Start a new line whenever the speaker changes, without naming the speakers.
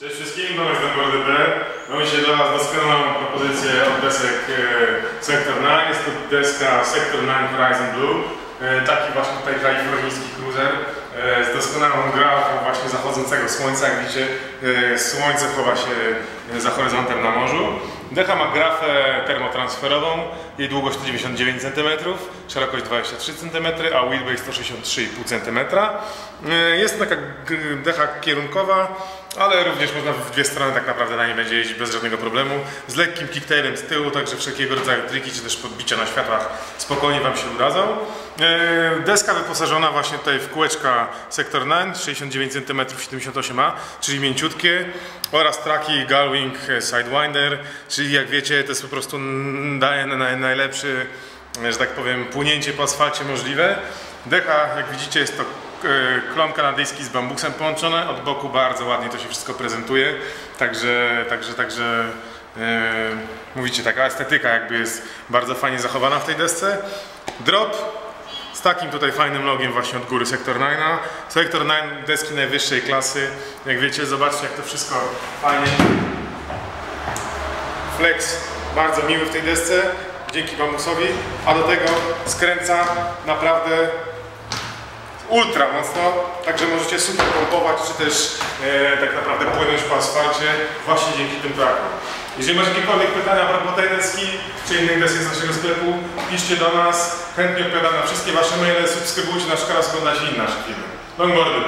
Cześć wszystkim, Tomek z NBRDB. Mamy dzisiaj dla Was doskonałą propozycję od desek e, Sector 9. Jest to deska Sector 9 Horizon Blue. E, taki właśnie tutaj kalifornijski cruiser e, z doskonałą grafą właśnie zachodzącego słońca. Jak widzicie, słońce chowa się za horyzontem na morzu. Decha ma grafę termotransferową, jej długość to 99 cm, szerokość 23 cm, a wheelbase to 63,5 cm. Jest taka decha kierunkowa, ale również można w dwie strony tak naprawdę na niej będzie jeździć bez żadnego problemu. Z lekkim kicktailem z tyłu, także wszelkiego rodzaju triki czy też podbicia na światłach spokojnie Wam się udadzą. E, Deska wyposażona właśnie tutaj w kółeczka Sector 9, 69 cm 78A, czyli mięciutkie oraz traki Galwing Sidewinder, czyli jak wiecie to jest po prostu daje na- na- najlepszy, że tak powiem, płynięcie po asfalcie możliwe. Decha, jak widzicie, jest to e, klon kanadyjski z bambusem połączone. Od boku bardzo ładnie to się wszystko prezentuje. Także, także, także e, mówicie, taka estetyka jakby jest bardzo fajnie zachowana w tej desce. Drop z takim tutaj fajnym logiem właśnie od góry Sektor 9. Sektor 9 deski najwyższej klasy. Jak wiecie, zobaczcie jak to wszystko fajnie. Flex bardzo miły w tej desce, dzięki bambusowi, a do tego skręca naprawdę ultra mocno, także możecie super pompować, czy też e, tak naprawdę płynąć po asfalcie właśnie dzięki tym trakom. Jeżeli macie jakiekolwiek pytania a propos tej deski, czy innych desek z naszego sklepu, piszcie do nas, chętnie odpowiadam na wszystkie wasze maile, subskrybujcie nasz kanał, oglądajcie inne nasze filmy. Longboardy,